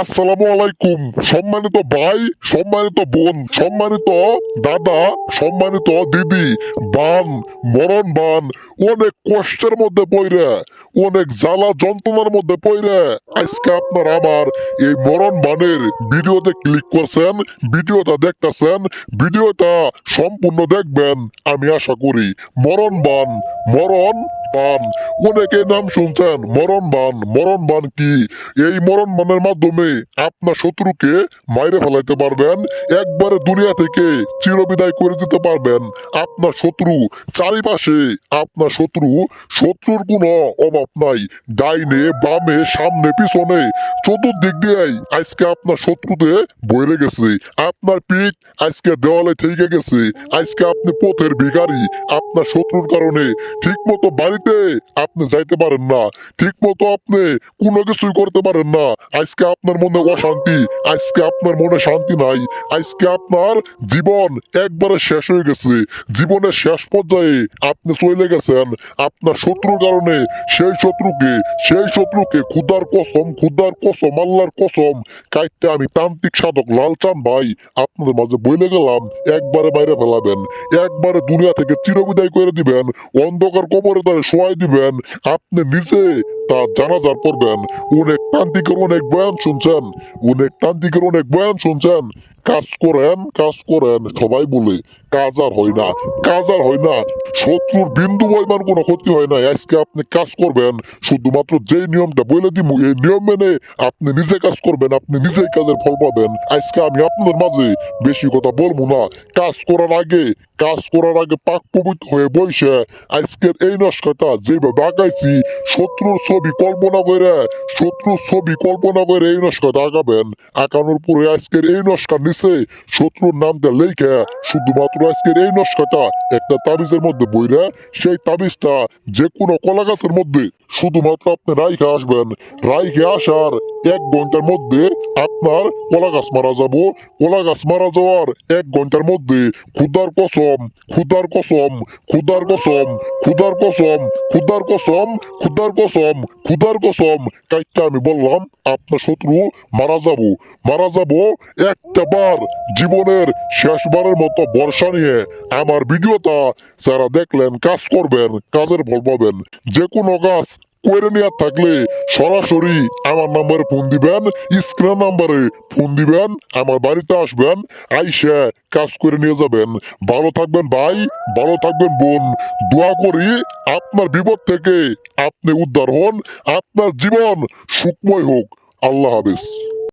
আসসালামু আলাইকুম। সম্মানিত ভাই, সম্মানিত বোন, সম্মানিত দাদা, সম্মানিত দিদি, বান, মরণ বান, অনেক কষ্টের মধ্যে পড়ে, অনেক জ্বালা যন্ত্রণার মধ্যে পড়ে। আজকে আপনার আমার এই মরণ বানের ভিডিওতে ক্লিক করছেন, ভিডিওটা দেখতেছেন, ভিডিওটা সম্পূর্ণ দেখবেন, আমি আশা করি। মরণ বান, মরণ বান অনেকে নাম শুনছেন, মরণ বান মরণ বান কি? এই মরণ বানের মাধ্যমে আপনার শত্রুকে মাইরে ফেলাইতে পারবেন, একবারে দুনিয়া থেকে চিরবিদায় করে দিতে পারবেন। আপনার শত্রু চারিপাশে, আপনার শত্রু শত্রুর কোনো অভাব নাই। ডাইনে, বামে, সামনে, পিছনে, চতুর্দিক দিয়েই আজকে আপনার শত্রুতে বইরে গেছে। আপনার পিঠ আজকে দেওয়ালে থেকে গেছে। আজকে আপনি পথের ভিখারি। আপনার শত্রুর কারণে ঠিক মতো বাড়িতে আপনি যাইতে পারেন না। ঠিক মতো আপনি কোনো কিছুই করতে পারেন না। আজকে আপনার মনে অশান্তি। আজকে আপনার মনে শান্তি নাই। আজকে আপনার জীবন একবারে শেষ হয়ে গেছে। জীবনের শেষ পর্যায়ে আপনি চলে গেছেন। আপনার শত্রুর কারণে সেই শত্রুকে সেই শত্রুকে খুদার কসম খুদার কসম, আল্লাহর কসম কাইতে আমি তান্ত্রিক সাধক লালচান ভাই আপনাদের মাঝে বলে গেলাম, একবারে বাইরে ফেলাবেন। একবারে দুনিয়া থেকে চিরবিদায় করে দিবেন। অন্ধকার কবরে তার শোয়াই দিবেন। আপনি নিজে তার জানাজার পড়বেন। অনেক তান্ত্রিকের অনেক বয়ান শুনছেন। অনেক তান্ত্রিকের অনেক বয়ান শুনছেন। কাজ করেন কাজ করেন, সবাই বলে, কাজ আর হয় না, কাজ আর হয় না। শত্রুর বিন্দু পরিমাণ কোনো ক্ষতি হয় না। আজকে আপনি কাজ করবেন, শুধুমাত্র যে নিয়মটা বলে দিব, এই নিয়ম মেনে আপনি নিজে কাজ করবেন, আপনি নিজেই কাজের ফল পাবেন। আজকে আমি আপনাদের মাঝে বেশি কথা বলব না। কাজ করার আগে, কাজ করার আগে পাক পবিত্র হয়ে বসে, আজকের এই নস্কাটা যেভাবে আগাইছি, শত্রুর ছবি কল্পনা করে, শত্রুর ছবি কল্পনা করে এই নস্কা দাগাবেন। আঁকানোর পরে আজকের এই নস্কা নিচে শত্রুর নামটা লেখে শুধুমাত্র আজকের এই নস্কাটা একটা তাবিজের মধ্যে বইরা, সেই তাবিজটা যে কোনো কলা গাছের মধ্যে শুধুমাত্র আপনি রাইখে আসবেন। রাইখে আসার এক ঘণ্টার মধ্যে আপনার কলা গাছ মারা যাব। কলা গাছ মারা যাওয়ার এক ঘণ্টার মধ্যে খুদার কসম খুদার কসম খুদার কসম খুদার কসম খুদার কসম খুদার কসম খুদার কসম। কাইটা আমি বললাম, আপনার শত্রু মারা যাব। মারা যাব একটা বার জীবনের শেষবারের মতো বর্ষা নিয়ে। আমার ভিডিওটা যারা দেখলেন, কাজ করবেন, কাজের ফল পাবেন। যে কোনো কাজ করে নেওয়া থাকলে সরাসরি আমার নাম্বারে ফোন দিবেন স্ক্রিন নাম্বারে ফোন দিবেন, আমার বাড়িতে আসবেন, আইসে কাজ করে নিয়ে যাবেন। ভালো থাকবেন ভাই, ভালো থাকবেন বোন। দোয়া করি আপনার বিপদ থেকে আপনি উদ্ধার হন, আপনার জীবন সুখময় হোক। আল্লাহ হাফেজ।